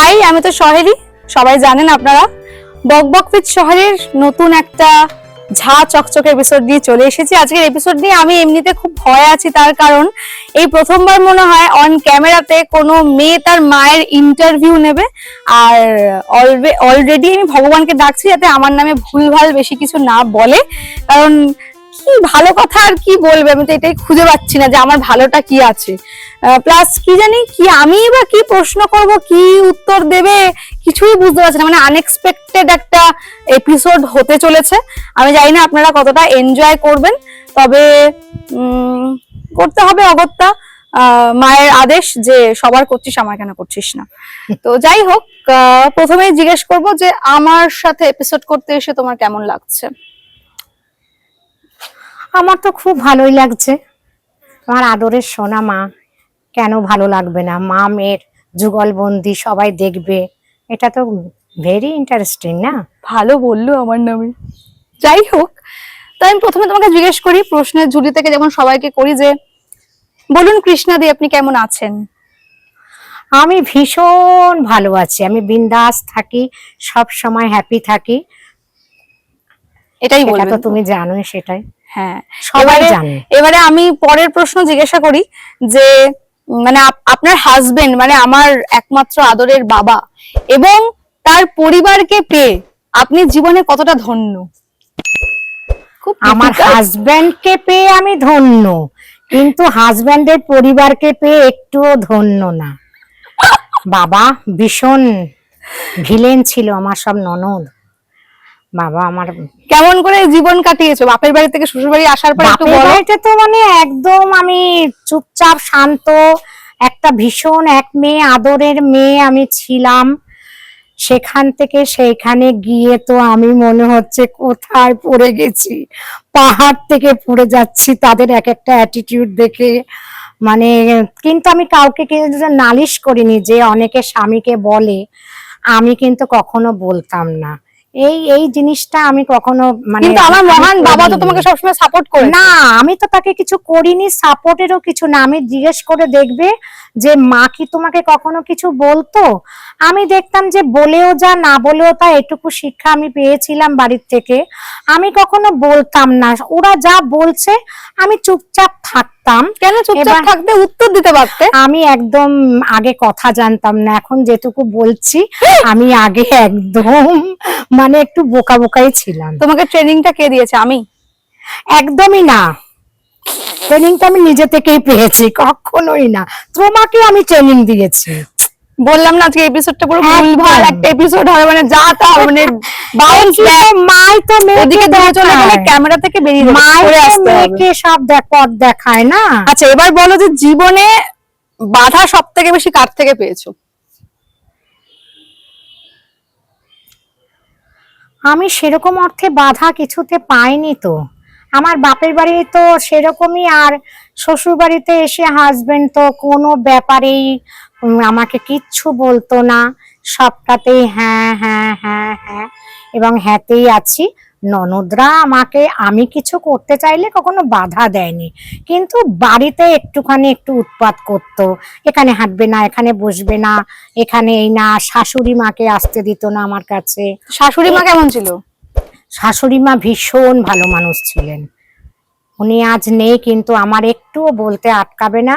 High, আমি তো শহরেই সবাই জানেন আপনারা, বকবক উইথ শহরের নতুন একটা ঝা চকচক এপিসোড দিয়ে চলে এসেছি। আজকের এপিসোড নিয়ে আমি এমনিতে খুব ভয় আছি, তার কারণ এই প্রথমবার মনে হয় অন ক্যামেরাতে কোনো মেয়ে তার মায়ের ইন্টারভিউ নেবে। আর অলরেডি আমি ভগবানকে ডাকছি যাতে আমার নামে ভুলভাল বেশি কিছু না বলে। কারণ কি ভালো কথা আর কি বলবে? আমি তো এটাই খুঁজে পাচ্ছি না যে আমার ভালোটা কি আছে। প্লাস কি জানি, কি আমি বা কি প্রশ্ন করব, কি উত্তর দেবে, কিছুই বুঝতে পারছি না। মানে আনএক্সপেক্টেড একটা এপিসোড হতে চলেছে। আমি জানি না আপনারা কতটা এনজয় করবেন, তবে করতে হবে অগত্যা। মায়ের আদেশ যে সবার করছিস, আমার কেন করছিস না? তো যাই হোক প্রথমেই জিজ্ঞেস করব যে আমার সাথে এপিসোড করতে এসে তোমার কেমন লাগছে? আমার তো খুব ভালোই লাগছে। আমার আদরের সোনা মা কেন ভালো লাগবে না? মা মেয়ের যুগলবন্দি সবাই দেখবে। এটা তো ভেরি ইন্টারেস্টিং না? ভালো বলল আমার নামে। যাই হোক তাই আমি প্রথমে তোমাকে জিজ্ঞেস করি প্রশ্নের ঝুলি থেকে যেমন সবাইকে করি যে বলুন কৃষ্ণাদি আপনি কেমন আছেন? আমি ভীষণ ভালো আছি। আমি বিন্দাস থাকি সব সময় হ্যাপি থাকি। এটাই এটা বলবেন। তো তুমি জানোই সেটাই। হ্যাঁ। সবাই এবারে- জানে। এবারে আমি পরের প্রশ্ন জিজ্ঞাসা করি যে মানে আপনার হাজবেন্ড মানে আমার একমাত্র আদরের বাবা এবং তার পরিবারকে পেয়ে আপনি জীবনে কতটা ধন্য? আমার। হাজবেন্ডকে পেয়ে আমি ধন্য কিন্তু হাজবেন্ডের পরিবারকে পেয়ে একটুও ধন্য না। বাবা ভীষণ ভিলেন ছিল আমার সব ননদ। বাবা আমার কেমন করে জীবন কাটিয়েছো? বাপের বাড়ি থেকে শ্বশুর বাড়ি আসার পর একটু বলো। তো মানে একদম আমি চুপচাপ শান্ত একটা ভীষণ এক মেয়ে আদরের মেয়ে আমি ছিলাম। সেখান থেকে সেইখানে গিয়ে তো আমি মনে হচ্ছে কোথায় পড়ে গেছি। পাহাড় থেকে পড়ে যাচ্ছি তাদের এক একটা অ্যাটিটিউড দেখে। মানে কিন্তু আমি কাউকে কিন্তু নালিশ করিনি যে অনেকে স্বামীকে বলে আমি কিন্তু কখনো বলতাম না। এই এই জিনিসটা আমি কখনো মানে কিন্তু আমার মহান বাবা তো তোমাকে সবসময় সাপোর্ট করে না আমি তো তাকে কিছু করিনি সাপোর্টেরও কিছু না। আমি জিজ্ঞেস করে দেখবে যে মা কি তোমাকে কখনো কিছু বলতো? আমি দেখতাম যে বলেও যা না বলেও তা এটুকু শিক্ষা আমি পেয়েছিলাম বাড়ির থেকে। আমি কখনো বলতাম না। ওরা যা বলছে আমি চুপচাপ থাকতাম। কেন চুপচাপ থাকতে উত্তর দিতে পারতে? আমি একদম আগে কথা জানতাম না এখন যেটুকু বলছি আমি আগে একদম মানে একটু বোকা বোকাই ছিলাম। তোমাকে ট্রেনিংটা কে দিয়েছে? আমি? একদমই না। ট্রেনিংটা আমি নিজে থেকেই পেয়েছি কখনোই না। তোমাকে আমি ট্রেনিং দিয়েছি। বললাম না আজকে এপিসোডটা পুরো। ভুলভাল একটা এপিসোড হবে মানে যা তা মানে মাই তো মেয়েকে চলে গেলে ক্যামেরা থেকে বেরিয়ে মাই মেয়েকে সব দেখ পথ দেখায় না। আচ্ছা এবার বলো যে জীবনে বাধা সব থেকে বেশি কার থেকে পেয়েছ? আমি সেরকম অর্থে বাধা কিছুতে পাইনি তো। আমার বাপের বাড়ি তো সেরকমই আর শ্বশুর বাড়িতে এসে হাজবেন্ড তো কোনো ব্যাপারেই আমাকে কিচ্ছু বলতো না। সবটাতেই হ্যাঁ হ্যাঁ হ্যাঁ হ্যাঁ। এবং হ্যাঁতেই আছি। ননদরা আমাকে আমি কিছু করতে চাইলে কখনো বাধা দেয়নি। কিন্তু বাড়িতে একটুখানি একটু উৎপাত করতো। এখানে হাঁটবে না এখানে বসবে না এখানে এই না শাশুড়ি মাকে আসতে দিত না আমার কাছে। শাশুড়ি মা কেমন ছিল? শাশুড়ি মা ভীষণ ভালো মানুষ ছিলেন। উনি আজ নেই কিন্তু আমার একটুও বলতে আটকাবে না।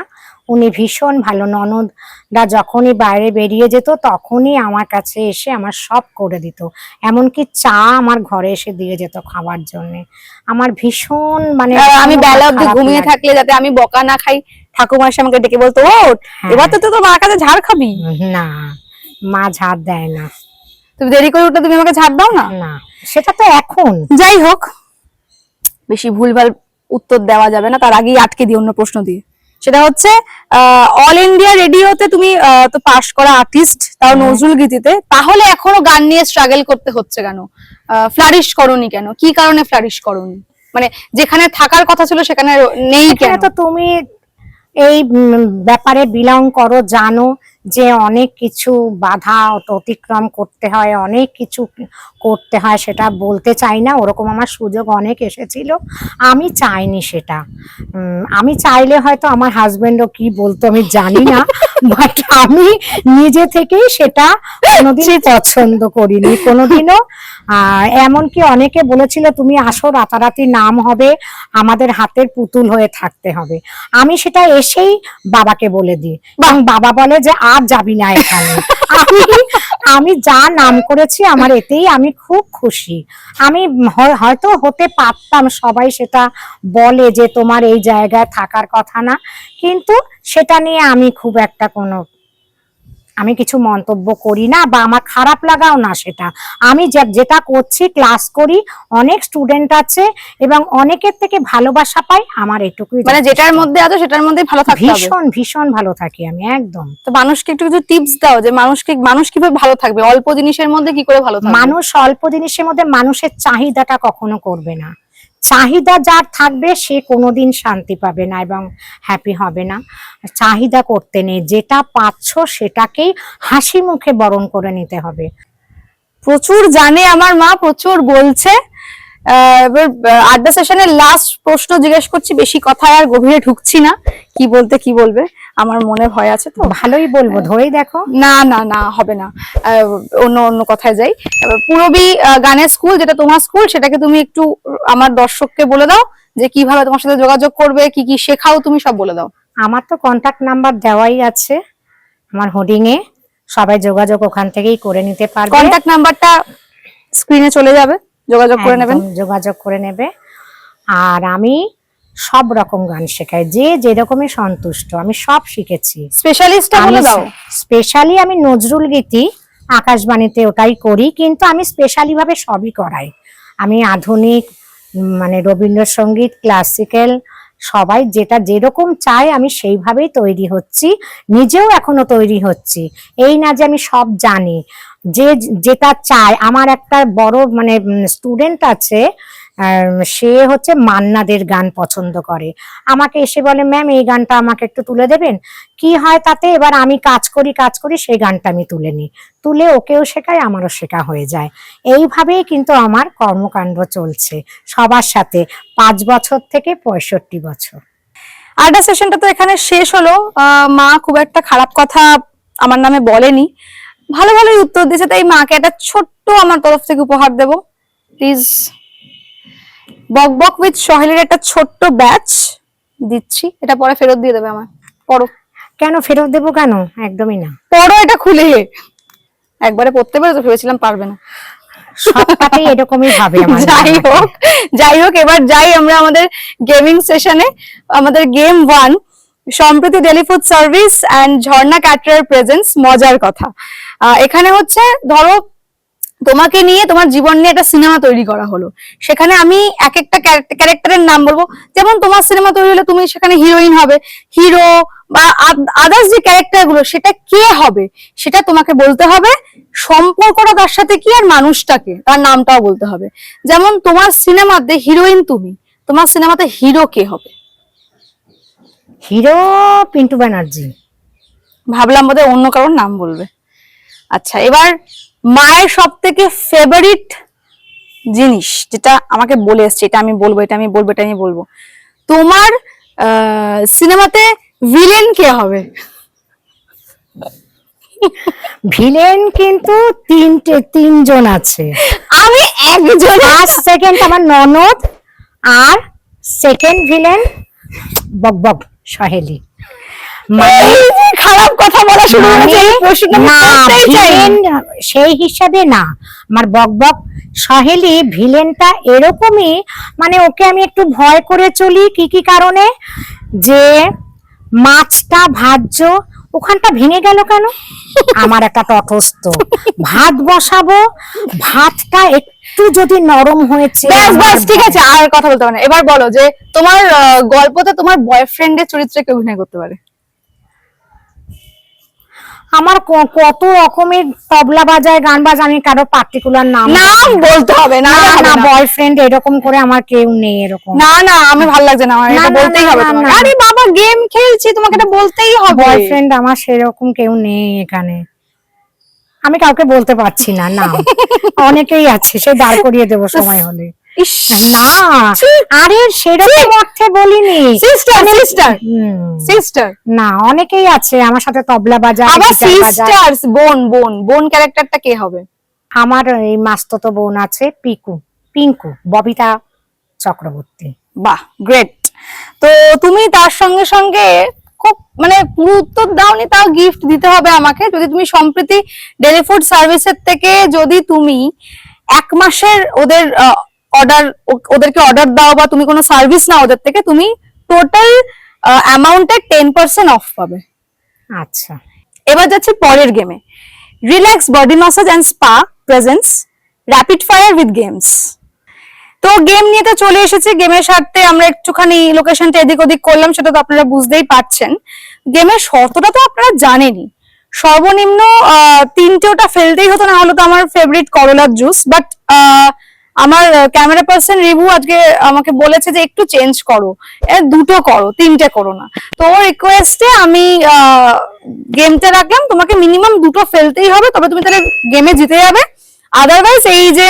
উনি ভীষণ ভালো ননদরা যখনই বাইরে বেরিয়ে যেত তখনই আমার কাছে এসে আমার সব করে দিত। এমনকি চা আমার ঘরে এসে দিয়ে যেত খাবার জন্য। আমার ভীষণ মানে আমি বেলা অব্দি ঘুমিয়ে থাকলে যাতে আমি বকা না খাই ঠাকুমার এসে আমাকে ডেকে বলতো ওঠ হ্যাঁ। এবার তো তোর মার কাছে ঝাড় খাবি? না মা ঝাড় দেয় না। তুমি দেরি করে উঠলে তুমি আমাকে ঝাড় দাও না? না সেটা তো এখন। যাই হোক বেশি ভুলভাল উত্তর দেওয়া যাবে না তার আগেই আটকে দিই অন্য প্রশ্ন দিয়ে। সেটা হচ্ছে অল ইন্ডিয়া রেডিওতে তুমি তো পাশ করা আর্টিস্ট তাও। নজরুল গীতিতে তাহলে এখনও গান নিয়ে স্ট্রাগল করতে হচ্ছে কেন? ফ্লারিশ করনি কেন? কি কারণে ফ্লারিশ করনি? মানে যেখানে থাকার কথা ছিল সেখানে নেই কেন? তো তুমি এই ব্যাপারে বিলং করো জানো। যে অনেক কিছু বাধা অতিক্রম করতে হয়, অনেক কিছু করতে হয় সেটা বলতে চাই না। ওরকম আমার সুযোগ অনেক এসেছিল। আমি চাইনি সেটা। আমি চাইলে হয়তো আমার হাজব্যান্ডও কি বলতো আমি জানি না। বাট আমি নিজে থেকেই সেটা কোনোদিন পছন্দ করিনি কোনোদিনও। আর এমনকি অনেকে বলেছিল তুমি আসো রাতারাতি নাম হবে আমাদের হাতের পুতুল হয়ে থাকতে হবে। আমি সেটা এসেই বাবাকে বলে দিই। এবং বাবা বলে যে আর যাবি না এখানে। আমি আমি যা নাম করেছি আমার এতেই আমি খুব খুশি। আমি হয়- হয়তো হতে পারতাম, সবাই সেটা বলে যে তোমার এই জায়গায় থাকার কথা না। কিন্তু সেটা নিয়ে আমি খুব একটা কোনো আমি কিছু মন্তব্য করি না বা আমার খারাপ লাগাও না সেটা। আমি যেটা করছি ক্লাস করি অনেক স্টুডেন্ট আছে এবং অনেকের থেকে ভালোবাসা পাই আমার এটুকুই মানে যেটার মধ্যে আছো সেটার মধ্যে ভালো হবে। ভীষণ ভীষণ ভালো থাকি আমি একদম। তো মানুষকে একটু কিছু টিপস দাও যে মানুষকে মানুষ কীভাবে ভালো থাকবে? অল্প জিনিসের মধ্যে কি করে ভালো থাকবে? মানুষ অল্প জিনিসের মধ্যে মানুষের চাহিদাটা কখনো করবে না। চাহিদা যার থাকবে, সে কোনোদিন শান্তি পাবে না এবং হ্যাপি হবে না। চাহিদা করতে নেই, যেটা পাচ্ছ সেটাকেই হাসি মুখে বরণ করে নিতে হবে। প্রচুর জানে আমার মা, প্রচুর বলছে। এবার আড্ডা সেশনের লাস্ট প্রশ্ন জিজ্ঞেস করছি বেশি কথায় আর গভীরে ঢুকছি না। কি বলতে কি বলবে? আমার মনে ভয় আছে তো। ভালোই বলব ধরেই দেখো। না না না হবে না। অন্য অন্য কথায় যাই। পুরবি গানের স্কুল যেটা তোমার স্কুল সেটাকে তুমি একটু আমার দর্শককে বলে দাও যে কীভাবে তোমার সাথে যোগাযোগ করবে কি কি শেখাও তুমি সব বলে দাও। আমার তো কন্টাক্ট নাম্বার দেওয়াই আছে আমার হোর্ডিং এ। সবাই যোগাযোগ ওখান থেকেই করে নিতে পারবে। কন্ট্যাক্ট নাম্বারটা স্ক্রিনে চলে যাবে। যোগাযোগ করে নেবেন? যোগাযোগ করে নেবে। আর আমি সব রকম গান শেখাই যে যেরকমই সন্তুষ্ট আমি সব শিখেছি। স্পেশালিস্টটা বলে দাও। স্পেশালি আমি নজরুল গীতি আকাশবাণীতে ওটাই করি কিন্তু আমি স্পেশালি ভাবে সবই করাই। আমি আধুনিক মানে রবীন্দ্রসঙ্গীত ক্লাসিক্যাল সবাই যেটা যেরকম চায় আমি সেইভাবেই তৈরি হচ্ছি, নিজেও এখনও তৈরি হচ্ছি। এই না যে আমি সব জানি। যে, যেটা চায়, আমার একটা বড় মানে স্টুডেন্ট আছে সে হচ্ছে মান্নাদের গান পছন্দ করে। আমাকে এসে বলে, ম্যাম, এই গানটা আমাকে একটু তুলে দেবেন? কি হয় তাতে? এবার আমি কাজ করি কাজ করি, সেই গানটা আমি তুলে নিই। তুলে ওকেও শেখাই, আমারও শেখা হয়ে যায়। এইভাবেই কিন্তু আমার কর্মকাণ্ড চলছে সবার সাথে, পাঁচ বছর থেকে পঁয়ষট্টি বছর। আড্ডা সেশনটা তো এখানে শেষ হলো। মা খুব একটা খারাপ কথা আমার নামে বলেনি। ভালো, ভালোই উত্তর দিয়েছে, তাই মাকে একটা ছোট্ট আমার তরফ থেকে উপহার দেব। প্লিজ। বক বক উইথ সহেলের একটা ছোট্ট ব্যাচ দিচ্ছি। এটা পরে ফেরত দিয়ে দেবে আমার পড়ো কেন ফেরত দেবো কেন? একদমই না। পড়ো এটা খুলে। একবারে পড়তে পারে তো ভেবেছিলাম পারবে না। সবটাতেই এরকমই হবে যাই হোক যাই হোক এবার যাই আমরা আমাদের গেমিং সেশনে আমাদের গেম ওয়ান সম্প্রতি deli food service and Jharna ক্যাটারের presence মজার কথা। এখানে হচ্ছে ধরো তোমাকে নিয়ে তোমার জীবন নিয়ে একটা সিনেমা তৈরি করা হলো। সেখানে আমি এক একটা ক্যারেক্টারের নাম বলব। যেমন তোমার সিনেমা তৈরি হলে তুমি সেখানে হিরোইন হবে। হিরো বা আদার্স যে ক্যারেক্টারগুলো সেটা কে হবে? সেটা তোমাকে বলতে হবে। সম্পর্কটা তার সাথে কি আর মানুষটাকে তার নামটাও বলতে হবে। যেমন তোমার সিনেমাতে হিরোইন তুমি। তোমার সিনেমাতে হিরো কে হবে? হিরো পিন্টু ব্যানার্জি ভাবলাম বোধহয় অন্য কারোর নাম বলবে। আচ্ছা এবার মায়ের সব থেকে ফেভারিট জিনিস যেটা আমাকে বলে এসছে এটা আমি বলব এটা আমি বলব এটা আমি বলব। তোমার সিনেমাতে ভিলেন কে হবে? ভিলেন কিন্তু তিনটে তিনজন আছে। আমি একজন। ফার্স্ট সেকেন্ড আমার ননদ আর সেকেন্ড ভিলেন বক বক সহেলি। মানে খারাপ কথা বলা শুরু করেছে এই প্রশ্নটা আমি না করতেই চাই। ভিলেন সেই হিসাবে না। আমার বক বক সহেলি ভিলেনটা এরকমই মানে ওকে আমি একটু ভয় করে চলি কি কি কারণে? যে মাছটা ভাজ্য ওখানটা ভেঙে গেল কেন? আমার একটা তটস্থ। ভাত বসাবো ভাতটা একটু যদি নরম হয়েছে ঠিক আছে আর কথা বলতে না। এবার বলো যে তোমার গল্পতে তোমার বয়ফ্রেন্ডের চরিত্রে কে অভিনয় করতে পারে? আমার কত রকমের তবলা বাজায় গান বাজায় আমি কারও পার্টিকুলার নাম নাম বলতে হবে না না। বয়ফ্রেন্ড এরকম করে আমার কেউ নেই এরকম। না না আমি ভালো লাগছে না এটা বলতেই হবে। আরে বাবা গেম খেলছি তোমাকে এটা বলতেই হবে। বয়ফ্রেন্ড আমার সেরকম কেউ নেই এখানে। আমি কাউকে বলতে পারছি না না। অনেকেই আছে সে দাঁড় করিয়ে দেবো সময় হলে। না। আরে সেরকম অর্থে বলিনি। সিস্টার সিস্টার সিস্টার না অনেকেই আছে আমার সাথে তবলা বাজায় আবার সিস্টার্স বোন বোন। বোন ক্যারেক্টারটা কে হবে? আমার এই মাস্ততো বোন আছে পিকু পিঙ্কু ববিতা চক্রবর্তী। বাহ গ্রেট তো তুমি তার সঙ্গে সঙ্গে খুব মানে পুরো উত্তর দাওনি তাও গিফট দিতে হবে আমাকে। যদি তুমি সম্প্রতি ডেলিফুড সার্ভিসের থেকে যদি তুমি এক মাসের ওদের অর্ডার ওদেরকে অর্ডার দাও বা তুমি কোনো সার্ভিস নাও ওদের থেকে তুমি টোটাল অ্যামাউন্টের টেন পার্সেন্ট অফ পাবে। আচ্ছা। এবার যাচ্ছে পরের গেমে relax body massage and spa presence rapid fire with games তো গেম নিয়ে তো চলে এসেছে গেমের স্বার্থে আমরা একটুখানি লোকেশনটা এদিক ওদিক করলাম সেটা তো আপনারা বুঝতেই পারছেন। গেমের শর্তটা তো আপনারা জানেনই। সর্বনিম্ন তিনটে ওটা ফেলতেই হতো না হলে তো আমার ফেভারিট করলার জুস বাট আমার ক্যামেরা পার্সন রিভিউ আজকে আমাকে বলেছে যে একটু চেঞ্জ করো। দুটো করো, তিনটে করো না। তো ওর রিকোয়েস্টে আমি গেমটা রাখলাম। তোমাকে মিনিমাম দুটো ফেলতেই হবে, তবে তুমি তাহলে গেমে জিতে যাবে। আদারওয়াইজ এই যে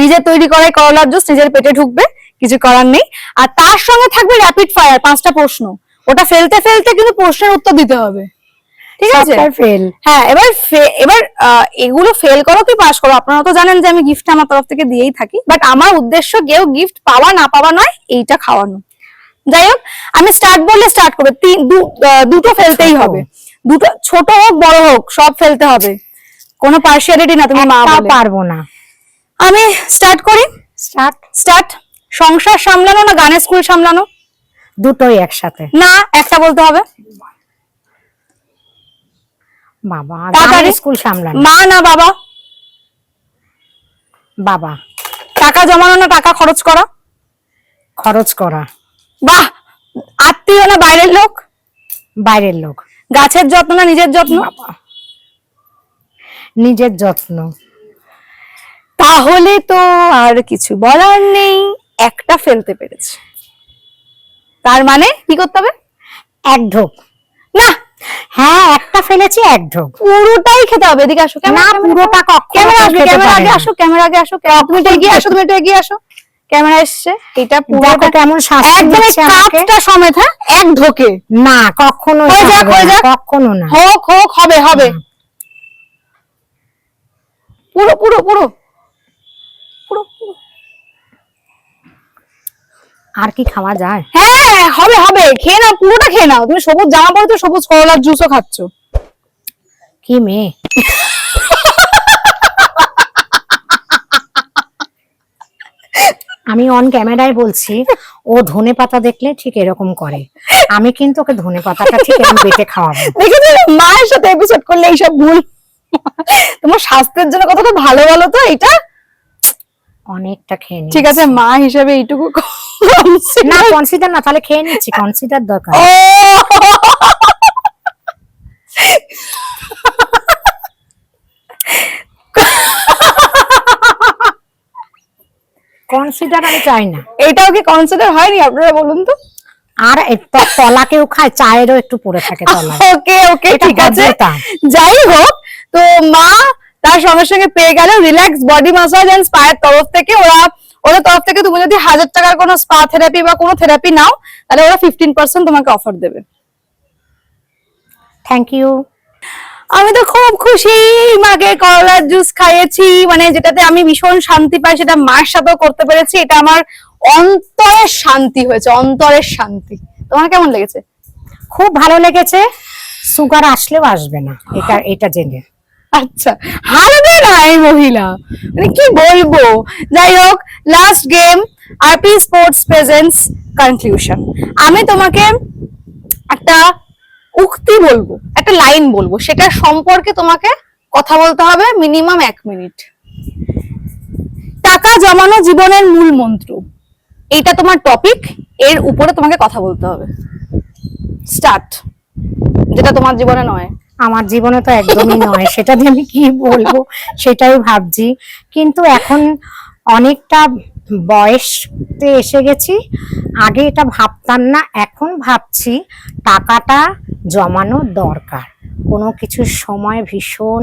নিজের তৈরি করাই করলার জুস নিজের পেটে ঢুকবে, কিছু করার নেই। আর তার সঙ্গে থাকবে র্যাপিড ফায়ার পাঁচটা প্রশ্ন। ওটা ফেলতে ফেলতে কিন্তু প্রশ্নের উত্তর দিতে হবে। ঠিক আছে? ফেল হ্যাঁ এবার এবার এগুলো ফেল করো কি পাস করো? আপনারা তো জানেন যে আমি গিফট আমার তরফ থেকে দিয়েই থাকি। বাট আমার উদ্দেশ্য কেউ গিফট পাওয়া না পাওয়া নয় এইটা খাওয়ানো। যাই হোক আমি স্টার্ট বললে স্টার্ট করবে। দুটো ফেলতেই হবে। দুটো ছোট হোক বড় হোক সব ফেলতে হবে। কোনো পার্সিয়ালিটি না তুমি মা পারব না। আমি স্টার্ট করি? স্টার্ট স্টার্ট সংসার সামলানো না গানের স্কুল সামলানো? দুটোই একসাথে। না একটা বলতে হবে। বাবা তাড়াতাড়ি। স্কুল সামলানো। মা না বাবা। বাবা। টাকা জমানো না টাকা খরচ করা? খরচ করা। বাহ! আত্মীয় না বাইরের লোক? বাইরের লোক। গাছের যত্ন না নিজের যত্ন? নিজের যত্ন। তাহলে তো আর কিছু বলার নেই। একটা ফেলতে পেরেছে। তার মানে কি করতে হবে? এক ঢোক। না! হ্যাঁ একটা ফেলেছি এক ঢোক। পুরোটাই খেতে হবে এদিকে আসো না পুরোটা ক্যামেরা। আসবে ক্যামেরা আগে আসো ক্যামেরা আগে আসো তুমি একটু এগিয়ে আসো তুমি একটু এগিয়ে আসো। ক্যামেরা এসছে। এটা পুরোটা কেমন কাপটা সমেত হ্যাঁ? এক ঢোকে। না কখনো হয়ে যাক, হয়ে যাক। কখনো না। হোক হোক হবে হবে। পুরো পুরো পুরো। পুরো পুরো। আর কি খাওয়া যায়? হ্যাঁ হবে হবে। খেয়ে নাও পুরোটা খেয়ে নাও। তুমি সবুজ জামা পরে তো সবুজ করলার জুসও খাচ্ছ। কি মেয়ে? আমি অন ক্যামেরায় বলছি ও ধনে পাতা দেখলে ঠিক এরকম করে। আমি কিন্তু ওকে ধনে পাতাটা ঠিক এরকম বেটে খাওয়াবো। দেখেছ মায়ের সাথে এপিসোড করলে এইসব ভুল। তোমার স্বাস্থ্যের জন্য কতটা ভালো বলো তো এটা? অনেকটা খেয়ে নি ঠিক আছে মা হিসেবে এইটুকু না কনসিডার না তাহলে খেয়ে নিচ্ছি কনসিডার দরকার। কনসিডার আমি চাই না। এটাও কি কনসিডার হয়নি আপনারা বলুন তো? আর তলা কেউ খায় চায়েরও একটু পড়ে থাকে তলায়। ওকে ওকে ঠিক আছে। যাই হোক তো মা তার সঙ্গে সঙ্গে পেয়ে গেল রিল্যাক্স বডি মাসাজ এন্ড স্পায়ের তরফ থেকে। ওরা ওদের তরফ থেকে তুমি যদি হাজার টাকার কোনো স্পা থেরাপি বা কোনো থেরাপি নাও তাহলে ওরা ফিফটিন পার্সেন্ট তোমাকে অফার দেবে। থ্যাংক ইউ আমি তো খুব খুশি মাকে করলার জুস খাইয়েছি মানে যেটাতে আমি ভীষণ শান্তি পাই সেটা মার সাথেও করতে পেরেছি এটা আমার অন্তরের শান্তি হয়েছে অন্তরের শান্তি। তোমার কেমন লেগেছে? খুব ভালো লেগেছে। সুগার আসলেও আসবে না এটা এটা জেনে। আচ্ছা হারবে না এই মহিলা। মানে কি বলব? যাই হোক last game RP sports presence conclusion আমি তোমাকে একটা উক্তি বলব, একটা লাইন বলব, সেটার সম্পর্কে তোমাকে কথা বলতে হবে মিনিমাম এক মিনিট টাকা জমানো জীবনের মূল মন্ত্র। এইটা তোমার টপিক এর উপরে তোমাকে কথা বলতে হবে। স্টার্ট যেটা তোমার জীবনে নয়। আমার জীবনে তো একদমই নয়, সেটা দিয়ে আমি কি বলব? সেটাই ভাবছি। কিন্তু এখন অনেকটা বয়সতে এসে গেছি, আগে এটা ভাবতাম না, এখন ভাবছি টাকাটা জমানো দরকার। কোনো কিছুর সময় ভীষণ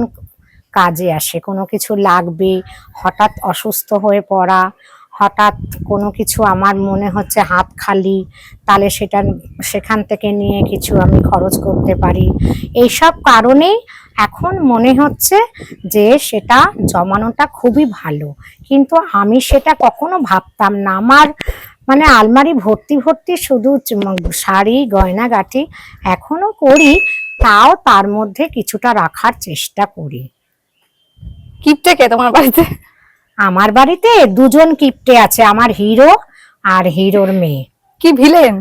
কাজে আসে, কোনো কিছু লাগবে, হঠাৎ অসুস্থ হয়ে পড়া হঠাৎ কোনো কিছু আমার মনে হচ্ছে হাত খালি, তাহলে সেটা সেখান থেকে নিয়ে কিছু আমি খরচ করতে পারি। এইসব কারণেই এখন মনে হচ্ছে যে সেটা জমানোটা খুবই ভালো। কিন্তু আমি সেটা কখনো ভাবতাম না। আমার মানে আলমারি ভর্তি ভর্তি শুধু শাড়ি, গয়নাগাটি এখনও করি, তাও তার মধ্যে কিছুটা রাখার চেষ্টা করি। কিপটে কে তোমার বাড়িতে? আমার বাড়িতে দুজন কিপ্টে আছে আমার হিরো আর হিরোর মেয়ে। কি ভিলেন?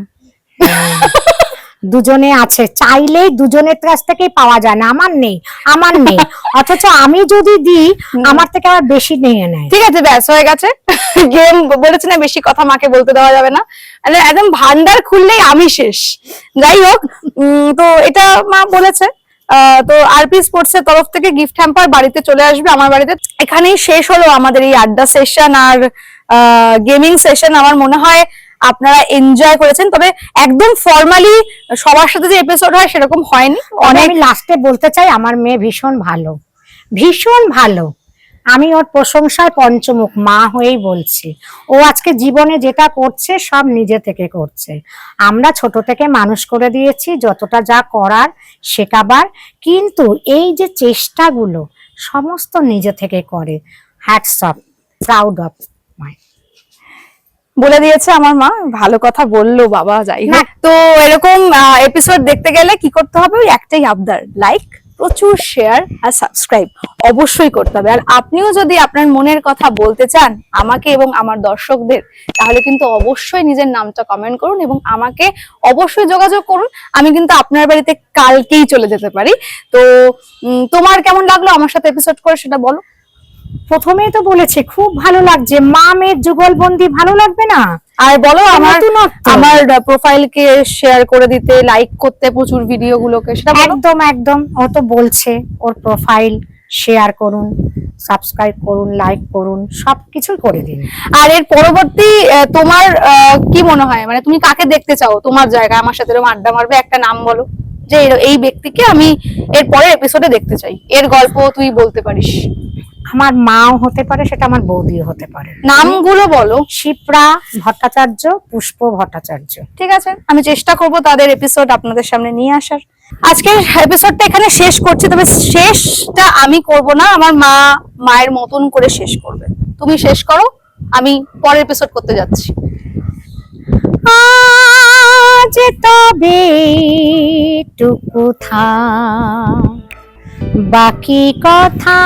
দুজনে আছে চাইলেই দুজনের কাছ থেকেই পাওয়া যায় না আমার নেই আমার নেই। অথচ আমি যদি দিই আমার থেকে আবার বেশি নিয়ে নেয়। ঠিক আছে ব্যাস হয়ে গেছে। গেম বলেছে না বেশি কথা মাকে বলতে দেওয়া যাবে না। একদম ভান্ডার খুললেই আমি শেষ। যাই হোক উম, তো এটা মা বলেছে। তো আরপি স্পোর্টস এর তরফ থেকে গিফট হ্যাম্পার বাড়িতে চলে আসবে। আমার বাড়িতে এখানেই শেষ হলো আমাদের এই আড্ডা সেশন আর গেমিং সেশন আমার মনে হয় আপনারা এনজয় করেছেন। তবে একদম ফর্মালি সবার সাথে যে এপিসোড হয় সেরকম হয়নি। অনেক অনেক লাস্টে বলতে চাই আমার মেয়ে ভীষণ ভালো। ভীষণ ভালো। আমি ওর প্রশংসায় পঞ্চমুখ মা হয়েই বলছি। ও আজকে জীবনে যেটা করছে সব নিজে থেকে করছে। আমরা ছোট থেকে মানুষ করে দিয়েছি যতটা যা করার শেখাবার। কিন্তু এই যে চেষ্টাগুলো সমস্ত নিজে থেকে করে। Hats off proud of my বলে দিয়েছে আমার মা ভালো কথা বলল বাবা যাই হোক। তো এরকম এপিসোড দেখতে গেলে কি করতে হবে? ওই একটাই আবদার লাইক প্রচুর শেয়ার আর সাবস্ক্রাইব অবশ্যই করতে হবে। আর আপনিও যদি আপনার মনের কথা বলতে চান আমাকে এবং আমার দর্শকদের, তাহলে কিন্তু অবশ্যই নিজের নামটা কমেন্ট করুন এবং আমাকে অবশ্যই যোগাযোগ করুন। আমি কিন্তু আপনার বাড়িতে কালকেই চলে যেতে পারি। তো তোমার কেমন লাগল আমার সাথে এপিসোড করে সেটা বলো। প্রথমেই তো বলেছে খুব ভালো লাগছে। মা মেয়ের যুগলবন্দি ভালো লাগবে না? আর বলো আমার। আমার প্রোফাইলকে শেয়ার করে দিতে লাইক করতে প্রচুর ভিডিও গুলোকে সেটা একদম একদম। ও তো বলছে ওর প্রোফাইল শেয়ার করুন সাবস্ক্রাইব করুন লাইক করুন সবকিছুই করে দিন। আর এর পরবর্তী তোমার আহ, কি মনে হয়? মানে তুমি কাকে দেখতে চাও? তোমার জায়গায় আমার সাথে এরকম আড্ডা মারবে একটা নাম বলো। যে এই ব্যক্তিকে আমি এর পরের এপিসোডে দেখতে চাই। এর গল্প তুই বলতে পারিস। আমার মাও হতে পারে সেটা আমার বৌদিও হতে পারে। নামগুলো বলো। শিপ্রা ভট্টাচার্য পুষ্প ভট্টাচার্য। ঠিক আছে আমি চেষ্টা করব তাদের এপিসোড আপনাদের সামনে নিয়ে আসার। আজকের এপিসোডটা এখানে শেষ করছি তবে শেষটা আমি করব না আমার মা মায়ের মতন করে শেষ করবে। তুমি শেষ করো আমি পরের এপিসোড করতে যাচ্ছি। আজ তবে টুকু বাকি কথা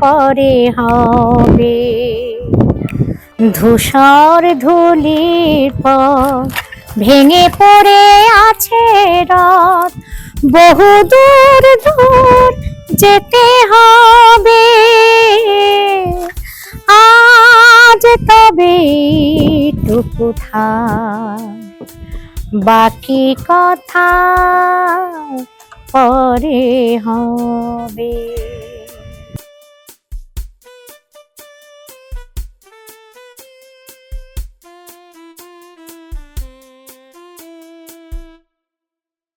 পরে হবে। ধূসর পর ভেঙে পড়ে আছে রথ। বহু দূর দূর যেতে হবে। আজ তবে টুকু বাকি কথা পরে হবে।